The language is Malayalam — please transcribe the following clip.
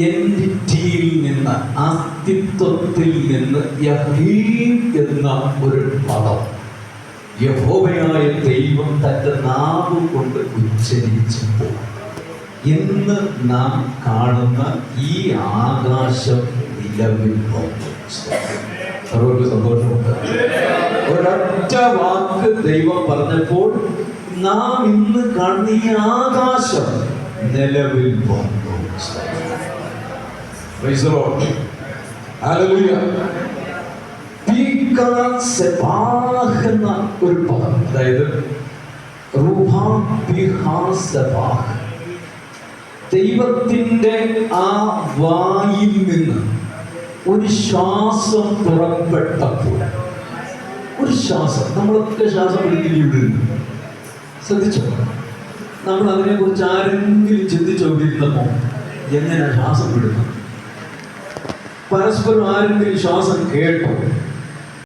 എന്റിറ്റിയിൽ നിന്ന് അസ്തിത്വത്തിൽ നിന്ന് യഹീം എന്ന ഒരു പദം യഹോവയായ ദൈവം തന്റെ നാവ് കൊണ്ട് ഉച്ചരിച്ചപ്പോൾ ഇന്ന് നാം കാണുന്ന ഈ ആകാശം നിലവിൽ വന്നു. അവർക്ക് സന്തോഷമുണ്ട്. ഒരൊറ്റ വാക്ക് ദൈവം പറഞ്ഞപ്പോൾ നാം ഇന്ന് കാണുന്ന ഈ ആകാശം നിലവിൽ വന്നു. എന്ന ഒരു പദം. അതായത് ദൈവത്തിന്റെ ആ വായിൽ നിന്ന് ഒരു ശ്വാസം പുറപ്പെട്ടപ്പോൾ. ഒരു ശ്വാസം. നമ്മളൊക്കെ ശ്വാസം എടുത്തില്ല ഇവിടെ ശ്രദ്ധിച്ചോ? നമ്മൾ അതിനെക്കുറിച്ച് ആരെങ്കിലും ചിന്തിച്ചു കൊണ്ടിരുന്നപ്പോൾ എങ്ങനെ ശ്വാസം വിടുന്നു? പരസ്പരം ആരെങ്കിലും ശ്വാസം കേട്ടോ